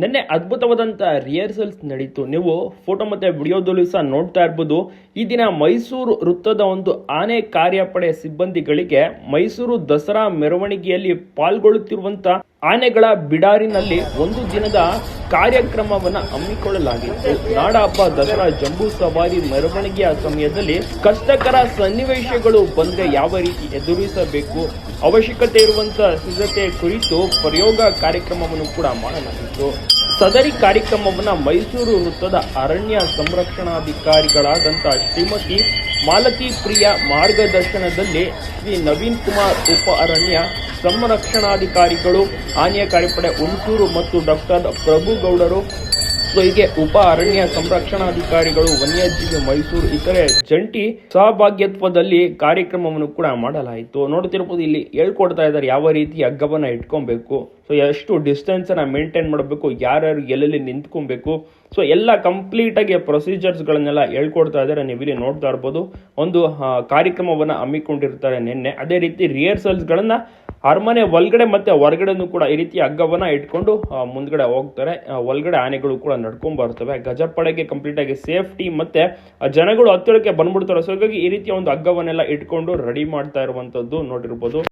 ನಿನ್ನೆ ಅದ್ಭುತವಾದಂಥ ರಿಹರ್ಸಲ್ಸ್ ನಡೀತು. ನೀವು ಫೋಟೋ ಮತ್ತು ವಿಡಿಯೋದಲ್ಲೂ ಸಹ ನೋಡ್ತಾ ಇರ್ಬೋದು. ಈ ದಿನ ಮೈಸೂರು ವೃತ್ತದ ಒಂದು ಆನೆ ಕಾರ್ಯಪಡೆ ಸಿಬ್ಬಂದಿಗಳಿಗೆ ಮೈಸೂರು ದಸರಾ ಮೆರವಣಿಗೆಯಲ್ಲಿ ಪಾಲ್ಗೊಳ್ಳುತ್ತಿರುವಂಥ ಆನೆಗಳ ಬಿಡಾರಿನಲ್ಲಿ ಒಂದು ದಿನದ ಕಾರ್ಯಕ್ರಮವನ್ನ ಹಮ್ಮಿಕೊಳ್ಳಲಾಗಿತ್ತು. ನಾಡ ಹಬ್ಬ ದಸರಾ ಜಂಬೂ ಸವಾರಿ ಮೆರವಣಿಗೆಯ ಸಮಯದಲ್ಲಿ ಕಷ್ಟಕರ ಸನ್ನಿವೇಶಗಳು ಬಂದರೆ ಯಾವ ರೀತಿ ಎದುರಿಸಬೇಕು? ಅವಶ್ಯಕತೆ ಇರುವಂತಹ ಸಿದ್ಧತೆ ಕುರಿತು ಪ್ರಯೋಗ ಕಾರ್ಯಕ್ರಮವನ್ನು ಕೂಡ ಮಾಡಲಾಗಿತ್ತು. ಸದರಿ ಕಾರ್ಯಕ್ರಮವನ್ನು ಮೈಸೂರು ವೃತ್ತದ ಅರಣ್ಯ ಸಂರಕ್ಷಣಾಧಿಕಾರಿಗಳಾದಂಥ ಶ್ರೀಮತಿ ಮಾಲತಿ ಪ್ರಿಯ ಮಾರ್ಗದರ್ಶನದಲ್ಲಿ ಶ್ರೀ ನವೀನ್ ಕುಮಾರ್ ಉಪ ಅರಣ್ಯ ಸಂರಕ್ಷಣಾಧಿಕಾರಿಗಳು ಆನೆಯ ಕಾರ್ಯಪಡೆ ಹುಣಸೂರು ಮತ್ತು ಡಾಕ್ಟರ್ ಪ್ರಭುಗೌಡರು ಸೊ ಹೀಗೆ ಉಪ ಅರಣ್ಯ ಸಂರಕ್ಷಣಾಧಿಕಾರಿಗಳು, ವನ್ಯಜೀವಿ ಮೈಸೂರು, ಇತರೆ ಜಂಟಿ ಸಹಭಾಗ್ಯತ್ವದಲ್ಲಿ ಕಾರ್ಯಕ್ರಮವನ್ನು ಕೂಡ ಮಾಡಲಾಯಿತು. ನೋಡ್ತಿರ್ಬೋದು ಇಲ್ಲಿ ಹೇಳ್ಕೊಡ್ತಾ ಇದ್ದಾರೆ ಯಾವ ರೀತಿ ಹಗ್ಗವನ್ನ ಇಟ್ಕೊಬೇಕು. ಸೊ ಎಷ್ಟು ಡಿಸ್ಟೆನ್ಸ್ ಅನ್ನ ಮೇಂಟೈನ್ ಮಾಡಬೇಕು, ಯಾರ್ಯಾರು ಎಲ್ಲೆಲ್ಲಿ ನಿಂತ್ಕೊಬೇಕು. ಸೊ ಎಲ್ಲ ಕಂಪ್ಲೀಟ್ ಆಗಿ ಪ್ರೊಸೀಜರ್ಸ್ ಗಳನ್ನೆಲ್ಲ ಹೇಳ್ಕೊಡ್ತಾ ಇದ್ದಾರೆ. ನೀವು ಇಲ್ಲಿ ನೋಡ್ತಾ ಇರ್ಬೋದು. ಒಂದು ಕಾರ್ಯಕ್ರಮವನ್ನ ಹಮ್ಮಿಕೊಂಡಿರ್ತಾರೆ ನಿನ್ನೆ. ಅದೇ ರೀತಿ ರಿಹರ್ಸಲ್ಸ್ ಗಳನ್ನ ಅರಮನೆ ಒಳಗಡೆ ಮತ್ತೆ ಹೊರಗಡೆನೂ ಕೂಡ ಈ ರೀತಿ ಹಗ್ಗವನ್ನ ಇಟ್ಕೊಂಡು ಮುಂದ್ಗಡೆ ಹೋಗ್ತಾರೆ. ಒಳಗಡೆ ಆನೆಗಳು ಕೂಡ ನಡ್ಕೊಂಡ್ ಬರ್ತವೆ ಕಂಪ್ಲೀಟ್ ಆಗಿ ಸೇಫ್ಟಿ ಮತ್ತೆ ಜನಗಳು ಹತ್ತಿರಕ್ಕೆ ಬಂದ್ಬಿಡ್ತಾರೆ. ಸೊ ಹಾಗಾಗಿ ಈ ರೀತಿಯ ಒಂದು ಹಗ್ಗವನ್ನೆಲ್ಲ ಇಟ್ಕೊಂಡು ರೆಡಿ ಮಾಡ್ತಾ ಇರುವಂತದ್ದು ನೋಡಿರ್ಬೋದು.